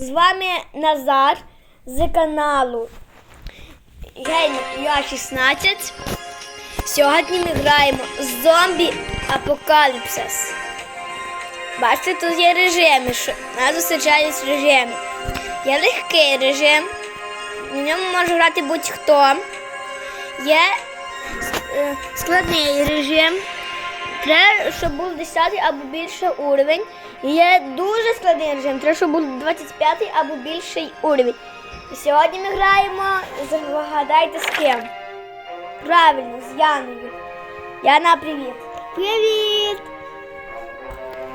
З вами Назар з каналу Я 16. Сьогодні ми граємо зомбі Апокаліпсис. Бачите, тут є режими, що нас зустрічають режими. Є легкий режим, на ньому може грати будь-хто. Є е, складний режим. Треба, щоб був 10 або більше уровень. Є дуже складний режим, треба, щоб був 25 або більший уровень. Сьогодні ми граємо, загадайте з ким. Правильно, з Яною. Яна, привіт. Привіт!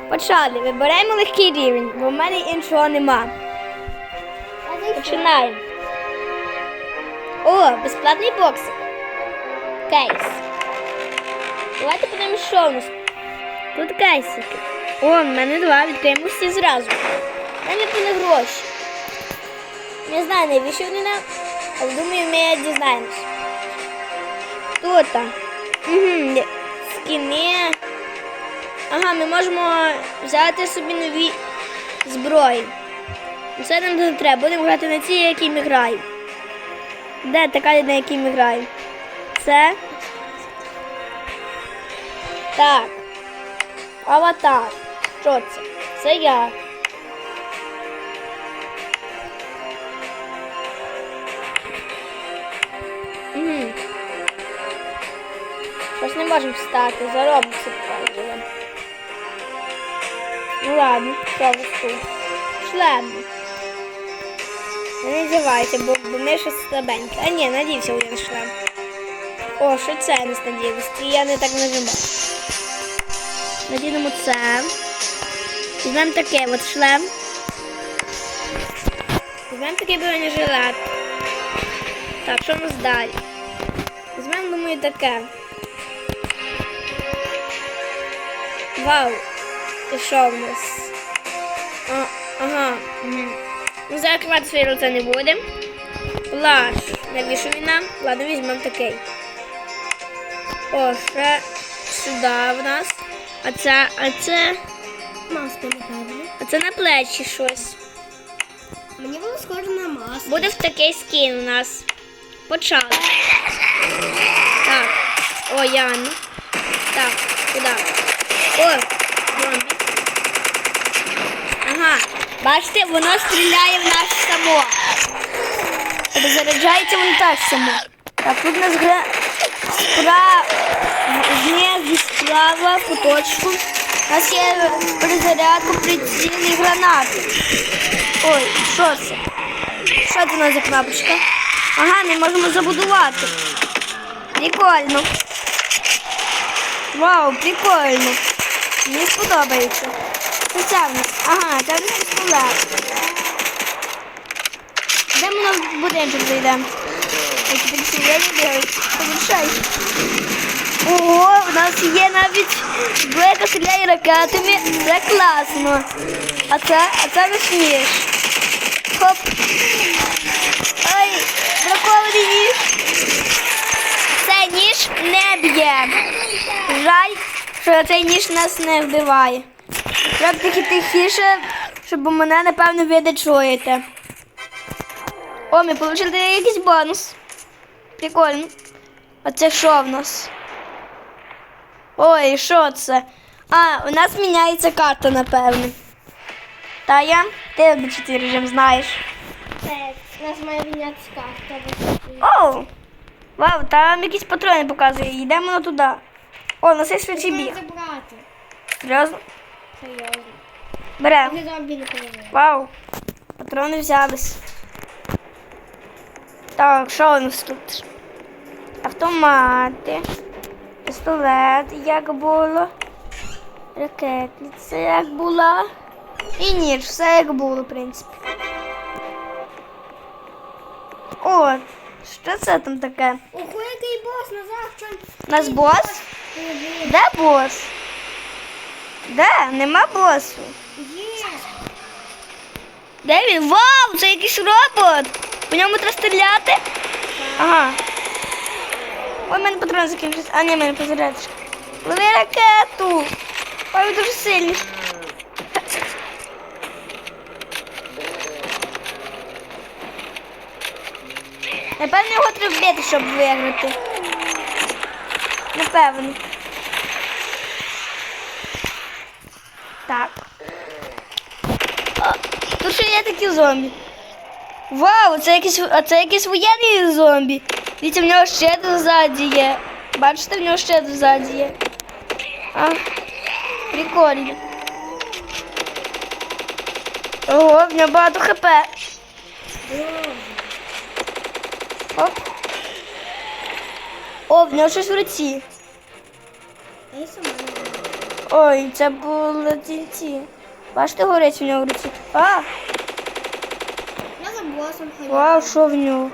Почали. Вибираємо легкий рівень, бо в мене іншого нема. Починаємо. О, безплатний боксик. Кейс. Давайте подивимось, що у нас. Тут кейсики. О, в мене два, відкриємо всі зразу. Нам не гроші. Не знаю, навіщо вони нам, але думаю, ми дізнаємось. Тут там. Угу, скіни. Ага, ми можемо взяти собі нові зброї. Це нам не треба, будемо грати на ці, які ми граємо. Де така, на якій ми граємо? Це. Так. Аватар. Що це? Це я. Угу. Щось не можемо встати, заробимося показуємо. Ну ладно, що ви тут? Шлем. Не надівайте, бо, бо ми щось слабеньке. А ні, надівся один шлем. О, що це я не надіялась? Це я не так нажимав. Надінемо це. Візьмемо такий от шлем. Візьмемо такий бронежилет. Так, що у нас далі? Візьмемо, думаю, таке. Вау! І що в нас? А, ага. Ну, закривати своє лице не будемо. Плащ. Навіщо він нам? Ладно, візьмемо такий. О, ще сюди в нас. А це, а це, Маска, напевно. а це на плечі щось. Мені було схоже на маску. Буде в такий скін у нас. Почали. Так. О, Яна. Так, куди? О, зомбі. Ага. Бачите, воно стріляє в нас само. Заряджається воно так само. Так, тут у нас гра справа, знизу справа, куточку. У нас є перезарядка прицільні гранати. Ой, що це? Що це у нас за кнопочка? Ага, ми можемо забудувати. Прикольно. Вау, прикольно. Мені сподобається. Це в нас? Ага, це в пістолет. Де ми на будинок зайдемо? Які прицілені дивись. Завершай. Ого, у нас є навіть двойка стріляє ракетами. Це класно. А це, а це вишніш. Хоп. Ой, бракований ніж. Цей ніж не б'є. Жаль, що цей ніж нас не вбиває. Треба таки тихіше, щоб мене, напевно, ви не чуєте. О, ми отримали якийсь бонус. Прикольно. А це що в нас? Ой, що це? А, у нас міняється карта, напевне. Та я? Ти цей режим знаєш. Так, у нас має мінятися карта. Оу! Вау, там якісь патрони показує. Йдемо на туди. О, у нас є швидший біг. Серйозно? Серйозно. Беремо. Вау. Патрони взялись. Так, що у нас тут? Автомати. Пістолет, як було. Ракетниця, як була. І ніж, все як було, в принципі. О, що це там таке? Ого, який бос назад, У нас бос? Де бос? Де? Нема босу. Є. Де він? Вау, це якийсь робот! По ньому треба стріляти. Ага. Ой, в мене патрон закінчився. А, ні, в мене позарядочка. Лови ракету. Ой, він дуже сильний. Напевно, його треба вбити, щоб виграти. Напевно. Такі зомбі. Вау, це якийсь, а це якийсь воєнний зомбі. Дивіться, в нього ще ззаді є. Бачите, в нього ще ззаді є. А, прикольно. Ого, в нього багато хп. Оп. О, в нього щось в руці. Ой, це були ці. Бачите, горить в нього в руці. А, вау, що в нього?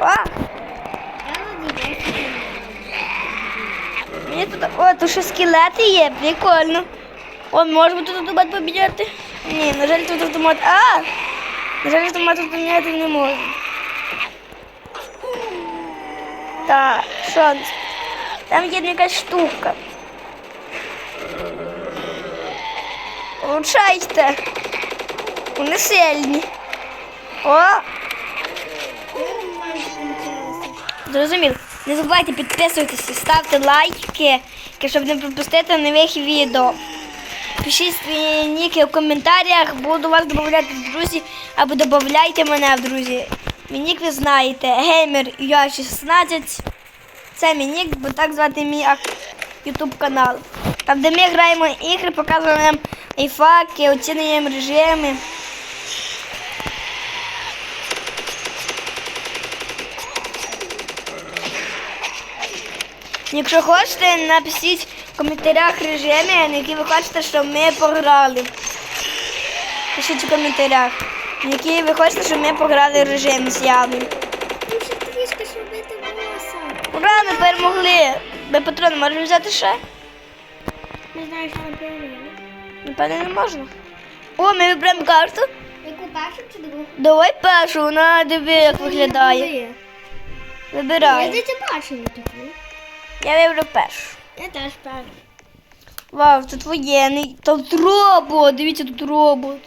А, Я на дівчинку. мені тут. О, тут ще скелети є, прикольно. О, можемо тут автомат поміняти? Ні, на жаль, тут автомат. А! На жаль, автомат тут поміняти не можна. Так, що? у нас? Там є якась штука. Влучайте. Вони сильні. О! Я не. Забувайте підписуватися, ставте лайки, щоб не пропустити нових відео. Пишіть свої ніки в коментарях, буду вас додати в друзі або додавайте мене в друзі. Мій нік ви знаєте, геймер я 16. Це мій нік, бо так звати мій ютуб канал. Там, де ми граємо ігри, показуємо айфаки, оцінюємо режими. Якщо хочете, напишіть в коментарях режими, на які ви хочете, щоб ми пограли. Пишіть у коментарях, на які ви хочете, щоб ми пограли режим з боса. Ура, ми перемогли! Ми патрони можемо взяти ще? Не знаю, що на перемогли. Напевно, не можна. О, ми виберемо карту. Яку першу чи другу? Давай першу, вона диви, як виглядає. Я Вибирай. десь бачила таку. Я виберу першу. Я теж першу. Вау, тут воєнний. Тут робот. Дивіться, тут робот.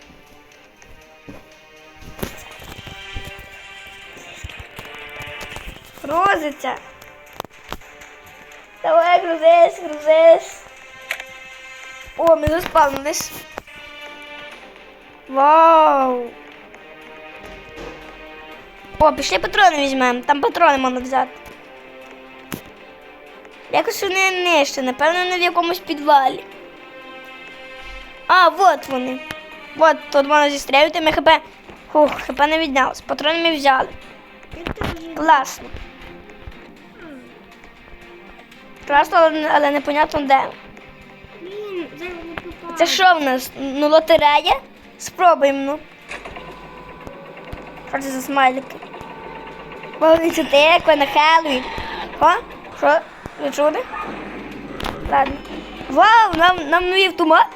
Грузиться. Давай, грузись, грузись. О, ми заспавнились. Вау. О, пішли патрони візьмемо. Там патрони можна взяти. Якось вони нижче, напевно, не в якомусь підвалі. А, от вони. От, тут можна зістрілювати, ми хп. Фух, хп не віднялось. Патрони ми взяли. Класно. Класно, але, непонятно де. Це що в нас? Ну, лотерея? Спробуємо, ну. Що це за смайлики? Повністю тиква на Хеллоуін. О, що? Ви чули? Ладно. Вау, нам, нам новий автомат.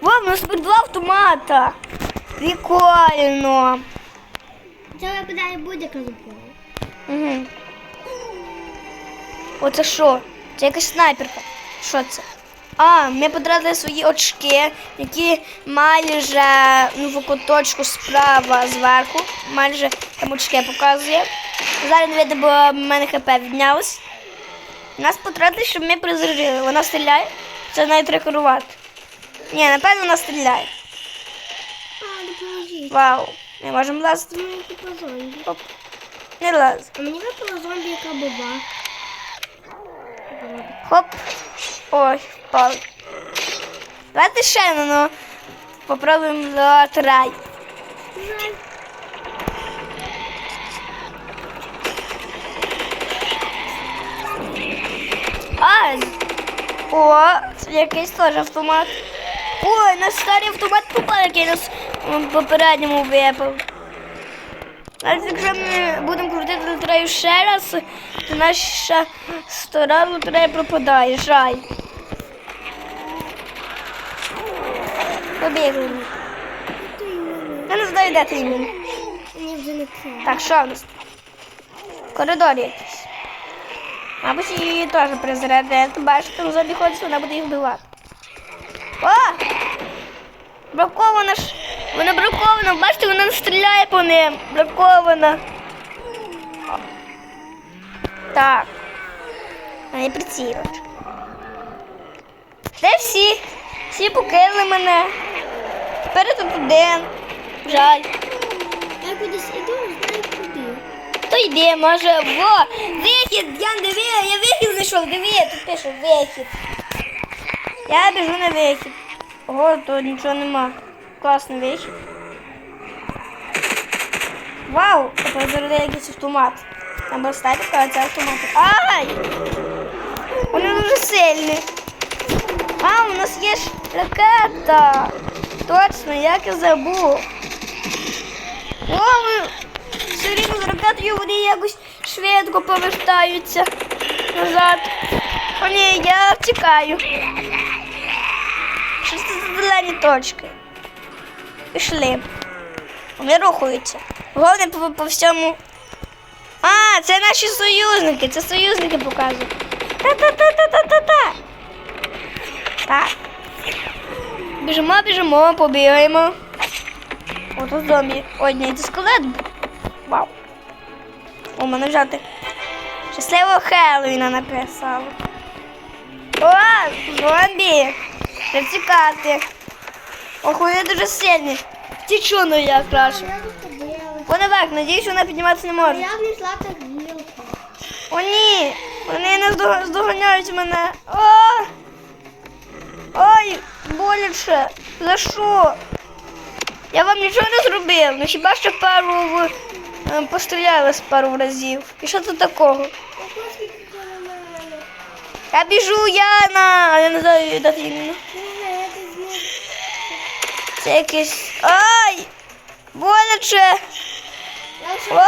Вау, у нас тепер два автомата. Прикольно. Це випадає будь-яка зупинка. Угу. Оце що? Це якась снайперка. Що це? А, ми потратили свої очки, які майже ну, в куточку справа зверху. Майже там очки показує. Зараз не видно, бо в мене хп віднялось. Нас потратили, щоб ми призрили. Вона стріляє. Це навіть треба керувати. Ні, напевно, вона стріляє. Вау. Ми можемо лазити. Оп. Не лаз. А мені випала зомбі, яка боба. Хоп. Ой, впав. Давайте ще ну, попробуємо до рай. Жаль. О, якийсь теж автомат. Ой, наш старий автомат попав, який нас в попередньому випав. Навіть якщо ми будемо крутити лотерею ще раз, то наша стара лотерея пропадає. Жаль. Побігли. Я не знаю, де ти. Мені вже не. Так, що в нас? Коридор якийсь. Мабуть, її теж призарядили. Бачите, там зомбі ходить, вона буде їх вбивати. О! Бракована ж. Вона бракована. Бачите, вона не стріляє по ним. Бракована. Так. Не прицілювач. Де всі? Всі покинули мене. Тепер тут один. Жаль. Я кудись іду, йди, може. Во! Вихід! Я не диви, я вихід знайшов, диви, тут пише вихід. Я біжу на вихід. Ого, тут нічого нема. Класний вихід. Вау! Тепер зараз якийсь автомат. Або статика, а це автомат. Ай! Вони дуже сильні. А, у нас є ж ракета. Точно, як я забув. О, ми рівно з ракетою вони якось швидко повертаються назад. О, ні, я втікаю. Що це за зелені точки? Пішли. Вони рухаються. Головне по, по всьому. А, це наші союзники. Це союзники показують. Та-та-та-та-та-та-та. Так. Біжимо, біжимо, побігаємо. О, тут зомбі. Ой, ні, це скелет був. Вау. О, мене взяти. Щасливого Хеллоуіна написало. О, зомбі. Треба тікати. Ох, вони дуже сильні. Тічу, ну я тут. Вона наверх, надіюсь, вона підніматися не може. Я знайшла тарілку. О, ні! Вони не здоганяють мене. О! Ой, боляче. За що? Я вам нічого не зробив. Ну хіба що пару постріляли з пару разів. І що тут такого? Я біжу, Яна! Я не знаю, де ти Яна. Це якесь. Ай! Боляче! О!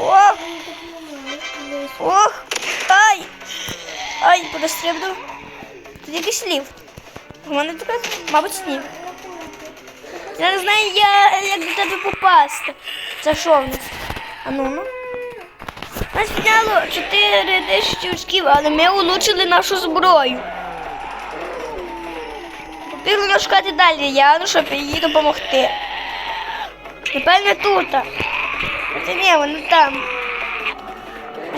О! Ох! Ай! Ай, перестрибнув. Тут якийсь ліфт. У мене така, мабуть, ні. Я не знаю, я, як до тебе попасти. Це що в нас? А ну ну. Нас підняло 4 тисячі очків, але ми улучшили нашу зброю. Побігли шукати далі Яну, щоб їй допомогти. Напевне тут. Та ні, вона там.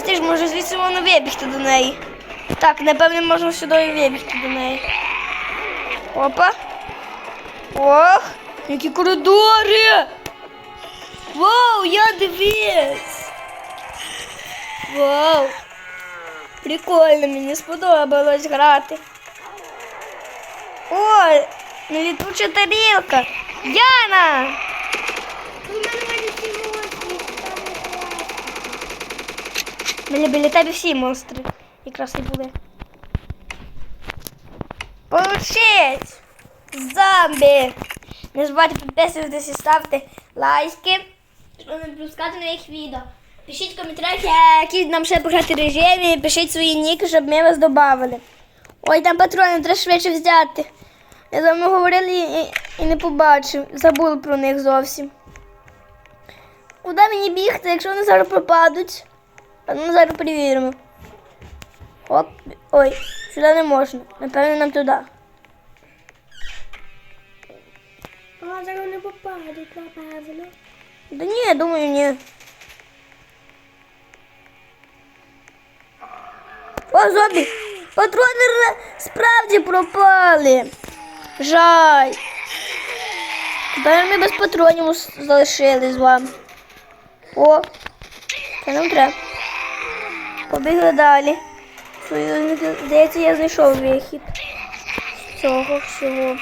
Ти ж може звідси можна вибігти до неї. Так, напевне, можна сюди вибігти до неї. Опа. Ох, які коридори! Вау, я дивись! Вау! Прикольно, мені сподобалось грати. Ой, літуча тарілка! Яна! Класно. Біля, тебе всі монстри якраз і були. Получить! Зомбі! Не забувайте підписуватись і ставити лайки, не пропускати нових відео. Пишіть в коментарях, які нам ще пограти режимі, пишіть свої ніки, щоб ми вас додавали. Ой, там патрони треба швидше взяти. Я з вами говорила і, і, не побачив. Забула про них зовсім. Куди мені бігти, якщо вони зараз пропадуть? А ну зараз перевіримо. Оп. Ой, сюди не можна. Напевно, нам туди. А, зараз не попадуть, напевно. Да я думаю, ні. О, зомбі! Патрони справді пропали. Жаль. Тепер ми без патронів залишились з вами. О, це нам треба. Побігли далі. Здається, я знайшов вихід цього всього.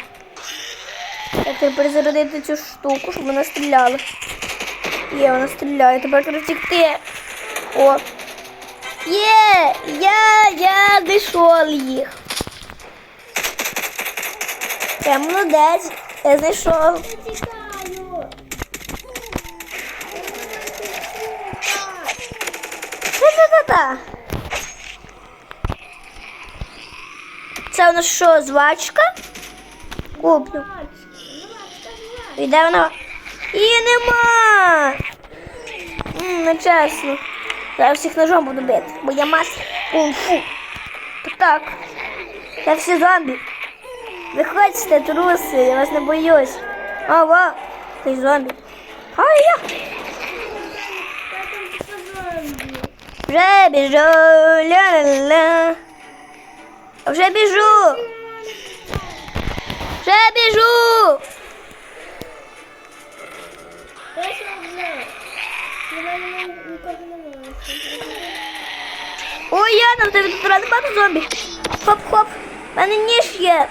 Я треба перезарядити цю штуку, щоб вона стріляла. Є, вона стріляє, тепер треба втікти. О. Є! Я, я знайшов їх. Я молодець, я знайшов. Та-та-та-та. Це у нас що, звачка? Куплю. І де вона? І нема. Не чесно. Зараз всіх ножом буду бити, бо я мастер кунг-фу. Так. Це всі зомбі. Виходьте, труси, я вас не боюсь. Ова, ти зомбі. Ай, я. Я. Вже біжу, ля-ля-ля. Вже біжу. Вже біжу. Я. Ой, Яна, в тебе тут багато зомбі. Хоп-хоп. У мене ніж є.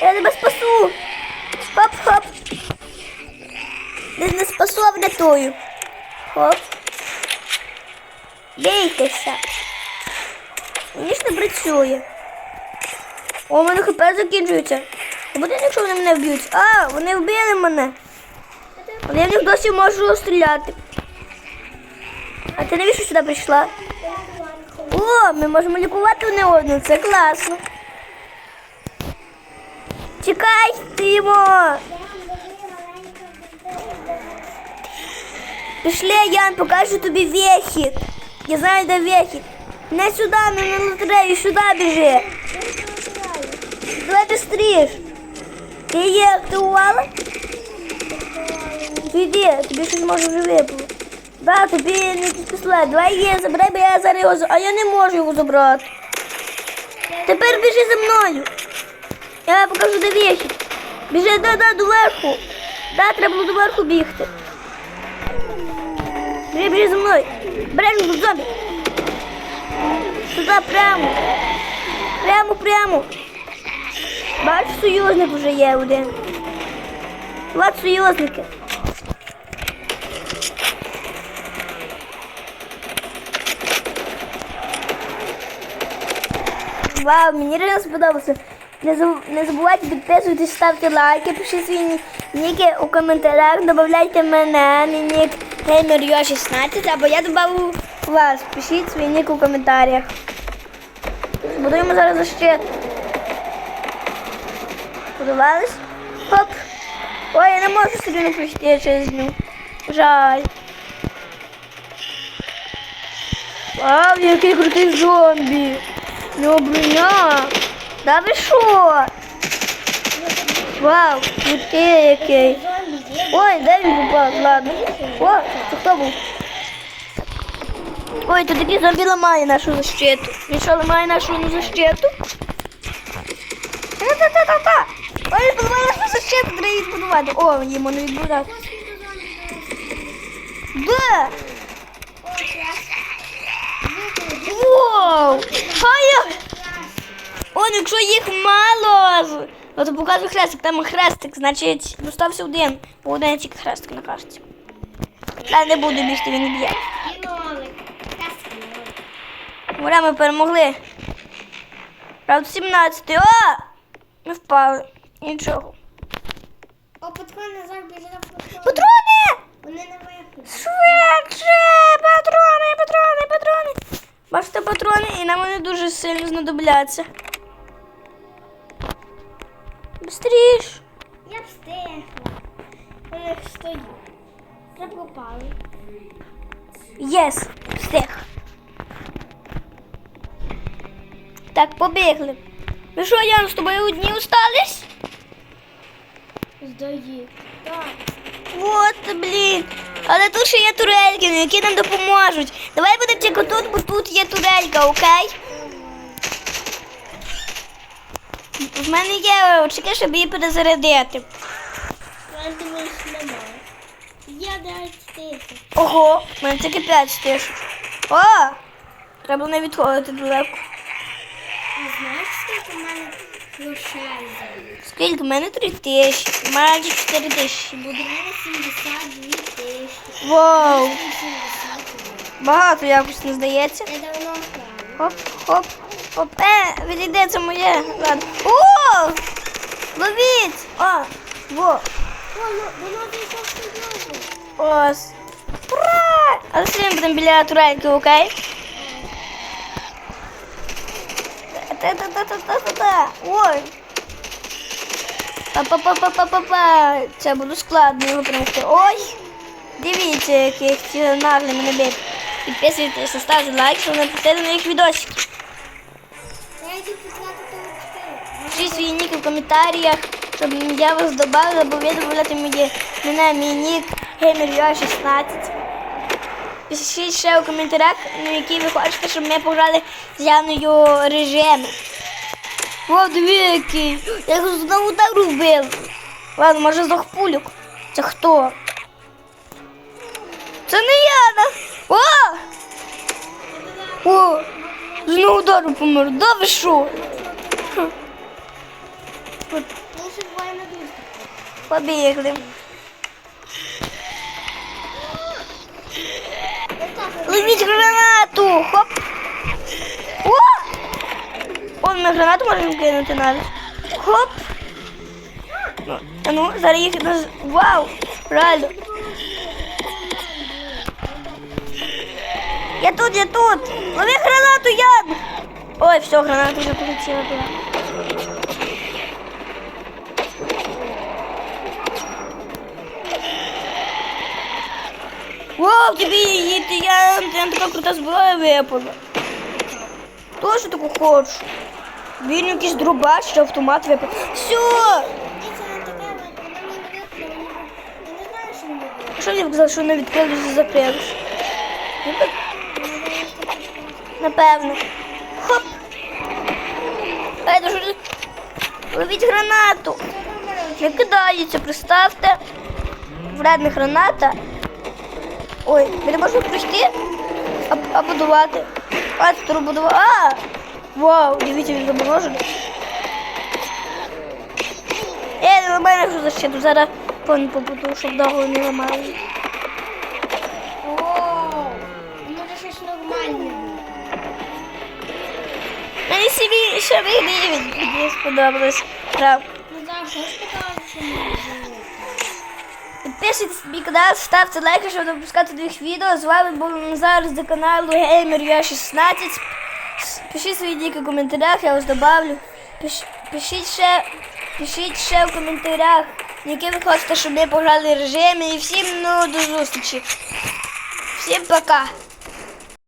Я тебе спасу. Хоп-хоп. Не, не спасу, а врятую. Хоп. Бійтеся. Ніж не працює. О, у мене хп закінчується. Буде, якщо вони мене вб'ють. А, вони вбили мене. Але я в них досі можу стріляти. А ти навіщо сюди прийшла? О, ми можемо лікувати одне одного, це класно. Чекай, Тимо! Пішли, Ян, покажу тобі вихід. Я знаю, де вихід. Не сюди, не на лотерею, сюди біжи. Давай быстріш. Ти її активувала? Піди, тобі щось може вже випало. Да, тобі не пістолет. Давай її забирай, бо я зараз. А я не можу його забрати. Тепер біжи за мною. Я покажу, де вихід. Біжи, да, да, доверху. Да, треба було доверху бігти. Біжи, біжи за мною. Бережно, тут зомбі. Сюди прямо. Прямо, прямо. Бачиш, союзник вже є один. Вот союзники. Вау, мені реально сподобалося. Не, заб- забувайте підписуватись, ставте лайки, пишіть свої ні- ніки у коментарях, додавайте мене, мій нік Геймер 16 або я додав вас. Пишіть свій нік у коментарях. Будуємо зараз защиту. Будувались? Хоп. Ой, я не можу собі не пройти через ню. Жаль. Вау, який крутий зомбі. Броня. Да ви що? Вау, крутий. Ой, де він попав? Ладно. О, хто був? Ой, тут такий зомбі ламає нашу защиту. Він що нашу защиту? Та-та-та-та-та. Ой, подавай нашу защиту, треба її збудувати. О, йому не відбудати. Де? Вау! Хай! Он, якщо їх мало, ну то показує хрестик, там хрестик, значить, достався один, бо один тільки хрестик на карті. Та не буду бігти, він б'є. Ура, ми перемогли. Правда, 17. О! Ми впали. Нічого. О, патрон назад біжить на. Патрони! Вони не виходять. Швидше! Патрони, патрони, патрони! Бачите патрони, і нам вони дуже сильно знадобляться. Быстріш! Я встигла. Вони стою. Вже попали. Єс, встиг. Так, побігли. Ну що, Ян, з тобою одні остались? Здої. Так. От, блін. Але тут ще є турельки, ну, які нам допоможуть. Давай будемо тільки тут, бо тут є турелька, окей? В мене є очки, щоб її перезарядити. Я думаю, що немає. Я навіть тисяч. Ого, в мене тільки 5 тисяч. О! Треба не відходити далеко. А знаєш, скільки в мене грошей зараз? Скільки? В мене 3 тисячі, майже 4 тисячі буде. У мене 72 тисячі. Вау! Багато якось не здається. Хоп, хоп, хоп. Е, відійде, це моє. Ладно. О! Ловіть! А, во. О, ну. Ось. Ура! А зараз будемо біля турельки, окей? Та-та-та-та-та-та-та. Ой. Па-па-па-па-па-па. Це буде складно перемогти. Ой. Дивіться, яких ці наглі мене бить. Підписуйтесь, ставте лайк, щоб не пропустити потратити очки. Пишіть свої ніки в коментарях, щоб я вас додала, бо ви додаєте мені, мене, мій нік Gamer16. пишіть ще у коментарях, на які ви хочете, щоб ми пограли з Яною режими. О, диви який. Я його знову так робив. Ладно, може здох пулюк. Це хто? Це не Яна. О! О! Знову удару помер. Да ви що? На. Побігли. Ловіть гранату! Хоп! О! О, ми гранату можемо кинути навіть. Хоп! А ну, зараз їх. Вау! Реально! Я тут, я тут! Лови гранату, Ян! Ой, все, граната вже полетіла туди. Вау, тобі її, ти я, ти така крута зброя випала. Тоже таку хочу. Він якийсь дробач чи автомат випав. Все! Ні, це не таке, вона мені не випала. Напевно. Хоп! Дуже... Ловіть гранату. Не кидається, представте. Вредна граната. Ой, ми не можемо пройти, а, а будувати. А, тут будувати. А! Вау, дивіться, він заморожений. Е, не ламай нашу защиту, зараз пон побуду, щоб довго не ламали. О, може щось нормальне. Мені собі рівень мені. Гра. Ну так, що що мені? Підписуйтесь на мій канал, ставте лайки, щоб не пропускати нових відео. З вами був Назар з каналу Gamer Я 16. Пишіть свої діки в коментарях, я вас добавлю. Пиш, пишіть ще, пишіть ще в коментарях, які ви хочете, щоб ми пограли режими. І всім ну, до зустрічі. Всім пока.